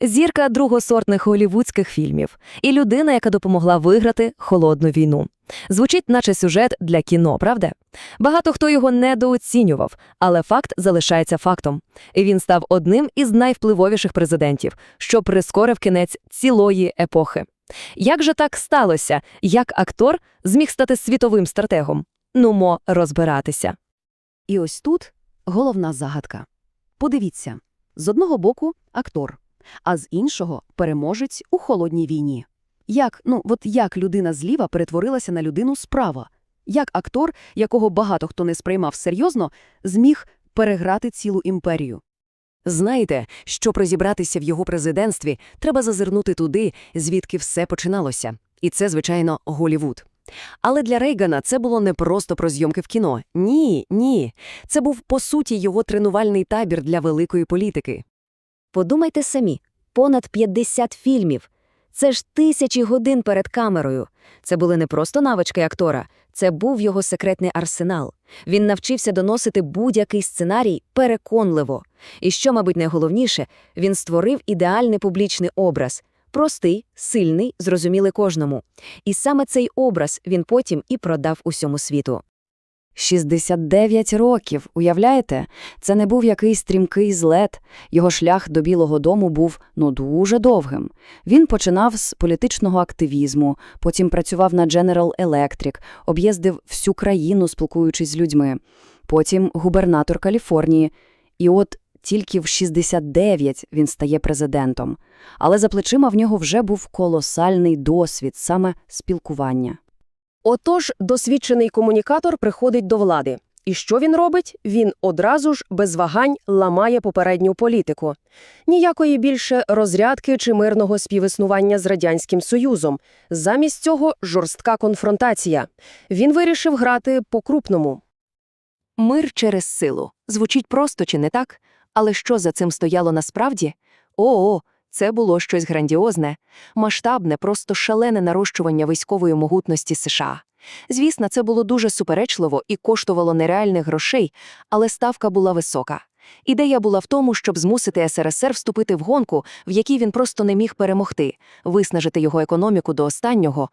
зірка другосортних голівудських фільмів і людина, яка допомогла виграти холодну війну. Звучить, наче сюжет для кіно, правда? Багато хто його недооцінював, але факт залишається фактом. І він став одним із найвпливовіших президентів, що прискорив кінець цілої епохи. Як же так сталося? Як актор зміг стати світовим стратегом? Нумо розбиратися. І ось тут головна загадка. Подивіться, з одного боку актор, а з іншого переможець у холодній війні. Як, ну, от як людина зліва перетворилася на людину справа? Як актор, якого багато хто не сприймав серйозно, зміг переграти цілу імперію? Знаєте, щоб розібратися в його президентстві, треба зазирнути туди, звідки все починалося. І це, звичайно, Голівуд. Але для Рейгана це було не просто про зйомки в кіно. Ні, ні. Це був, по суті, його тренувальний табір для великої політики. Подумайте самі, понад 50 фільмів. Це ж тисячі годин перед камерою. Це були не просто навички актора, це був його секретний арсенал. Він навчився доносити будь-який сценарій переконливо. І що, мабуть, найголовніше, він створив ідеальний публічний образ. Простий, сильний, зрозумілий кожному. І саме цей образ він потім і продав усьому світу. 69 років, уявляєте? Це не був якийсь стрімкий злет. Його шлях до Білого дому був, ну, дуже довгим. Він починав з політичного активізму, потім працював на General Electric, об'їздив всю країну, спілкуючись з людьми. Потім губернатор Каліфорнії. І от тільки в 69 він стає президентом. Але за плечима в нього вже був колосальний досвід, саме спілкування. Отож, досвідчений комунікатор приходить до влади. І що він робить? Він одразу ж без вагань ламає попередню політику. Ніякої більше розрядки чи мирного співіснування з Радянським Союзом. Замість цього жорстка конфронтація. Він вирішив грати по-крупному. Мир через силу. Звучить просто чи не так? Але що за цим стояло насправді? О, це було щось грандіозне, масштабне, просто шалене нарощування військової могутності США. Звісно, це було дуже суперечливо і коштувало нереальних грошей, але ставка була висока. Ідея була в тому, щоб змусити СРСР вступити в гонку, в якій він просто не міг перемогти, виснажити його економіку до останнього.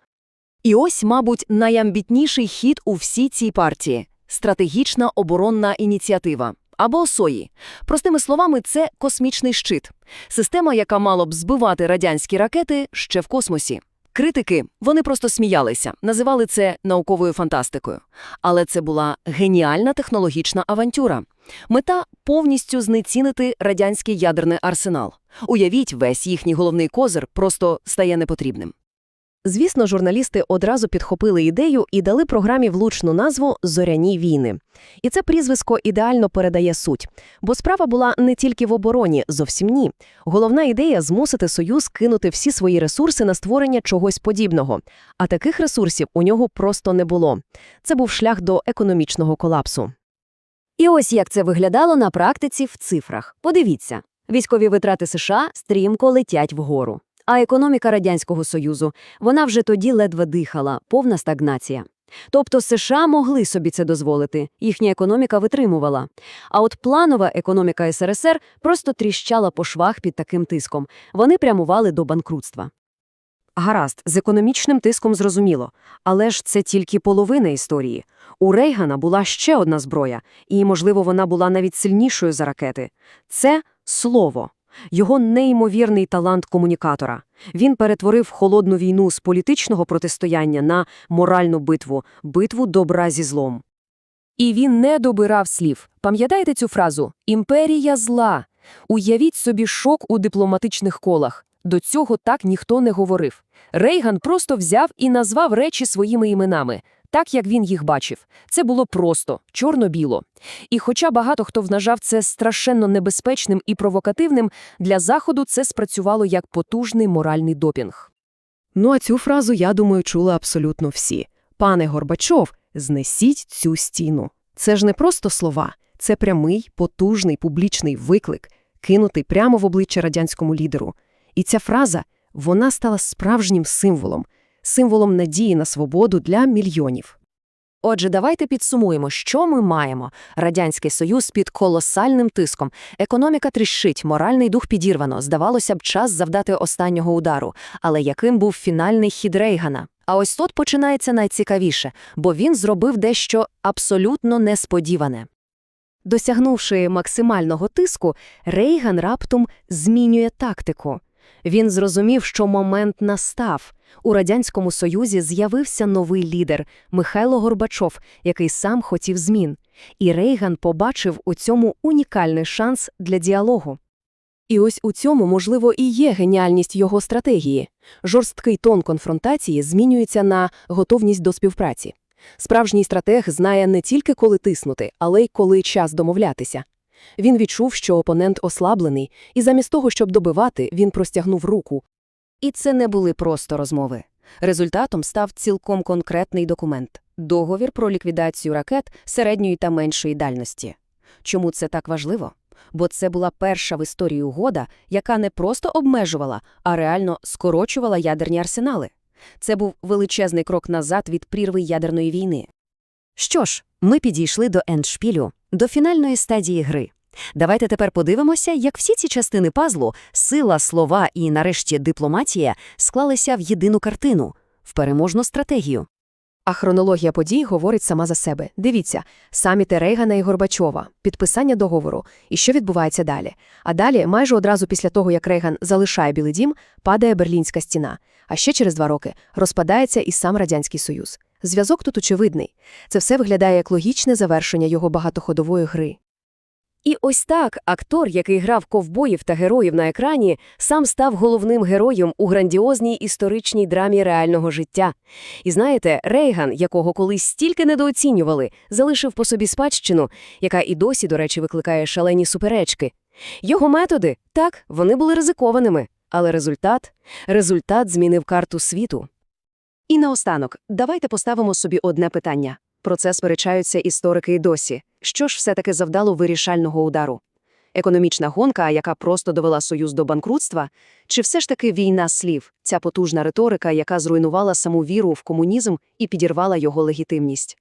І ось, мабуть, найамбітніший хід у всій цій партії стратегічна оборонна ініціатива. Або СОї. Простими словами, це космічний щит. Система, яка мала б збивати радянські ракети ще в космосі. Критики, вони просто сміялися, називали це науковою фантастикою. Але це була геніальна технологічна авантюра. Мета – повністю знецінити радянський ядерний арсенал. Уявіть, весь їхній головний козир просто стає непотрібним. Звісно, журналісти одразу підхопили ідею і дали програмі влучну назву Зоряні війни. І це прізвисько ідеально передає суть. Бо справа була не тільки в обороні, зовсім ні. Головна ідея змусити Союз кинути всі свої ресурси на створення чогось подібного. А таких ресурсів у нього просто не було. Це був шлях до економічного колапсу. І ось як це виглядало на практиці в цифрах. Подивіться, військові витрати США стрімко летять вгору. А економіка Радянського Союзу, вона вже тоді ледве дихала, повна стагнація. Тобто США могли собі це дозволити, їхня економіка витримувала. А от планова економіка СРСР просто тріщала по швах під таким тиском. Вони прямували до банкрутства. Гаразд, з економічним тиском зрозуміло. Але ж це тільки половина історії. У Рейгана була ще одна зброя, і, можливо, вона була навіть сильнішою за ракети. Це слово. Його неймовірний талант комунікатора. Він перетворив холодну війну з політичного протистояння на моральну битву, битву добра зі злом. І він не добирав слів. Пам'ятаєте цю фразу «Імперія зла». Уявіть собі шок у дипломатичних колах. До цього так ніхто не говорив. Рейган просто взяв і назвав речі своїми іменами, так як він їх бачив. Це було просто, чорно-біло. І хоча багато хто вважав це страшенно небезпечним і провокативним, для Заходу це спрацювало як потужний моральний допінг. Ну а цю фразу, я думаю, чули абсолютно всі. Пане Горбачов, знесіть цю стіну. Це ж не просто слова, це прямий, потужний публічний виклик, кинутий прямо в обличчя радянському лідеру. І ця фраза, вона стала справжнім символом, символом надії на свободу для мільйонів. Отже, давайте підсумуємо, що ми маємо. Радянський Союз під колосальним тиском. Економіка тріщить, моральний дух підірвано. Здавалося б, час завдати останнього удару. Але яким був фінальний хід Рейгана? А ось тут починається найцікавіше, бо він зробив дещо абсолютно несподіване. Досягнувши максимального тиску, Рейган раптом змінює тактику. Він зрозумів, що момент настав. У Радянському Союзі з'явився новий лідер – Михайло Горбачов, який сам хотів змін. І Рейган побачив у цьому унікальний шанс для діалогу. І ось у цьому, можливо, і є геніальність його стратегії. Жорсткий тон конфронтації змінюється на готовність до співпраці. Справжній стратег знає не тільки коли тиснути, але й коли час домовлятися. Він відчув, що опонент ослаблений, і замість того, щоб добивати, він простягнув руку. І це не були просто розмови. Результатом став цілком конкретний документ – договір про ліквідацію ракет середньої та меншої дальності. Чому це так важливо? Бо це була перша в історії угода, яка не просто обмежувала, а реально скорочувала ядерні арсенали. Це був величезний крок назад від прірви ядерної війни. Що ж, ми підійшли до ендшпілю, до фінальної стадії гри. Давайте тепер подивимося, як всі ці частини пазлу – сила, слова і, нарешті, дипломатія – склалися в єдину картину – в переможну стратегію. А хронологія подій говорить сама за себе. Дивіться, саміти Рейгана і Горбачова, підписання договору, і що відбувається далі. А далі, майже одразу після того, як Рейган залишає Білий дім, падає Берлінська стіна. А ще через два роки розпадається і сам Радянський Союз. Зв'язок тут очевидний. Це все виглядає як логічне завершення його багатоходової гри. І ось так актор, який грав ковбоїв та героїв на екрані, сам став головним героєм у грандіозній історичній драмі реального життя. І знаєте, Рейган, якого колись стільки недооцінювали, залишив по собі спадщину, яка і досі, до речі, викликає шалені суперечки. Його методи, так, вони були ризикованими, але результат результат змінив карту світу. І наостанок, давайте поставимо собі одне питання. Про це сперечаються історики і досі. Що ж все-таки завдало вирішального удару? Економічна гонка, яка просто довела Союз до банкрутства? Чи все ж таки війна слів, ця потужна риторика, яка зруйнувала саму віру в комунізм і підірвала його легітимність?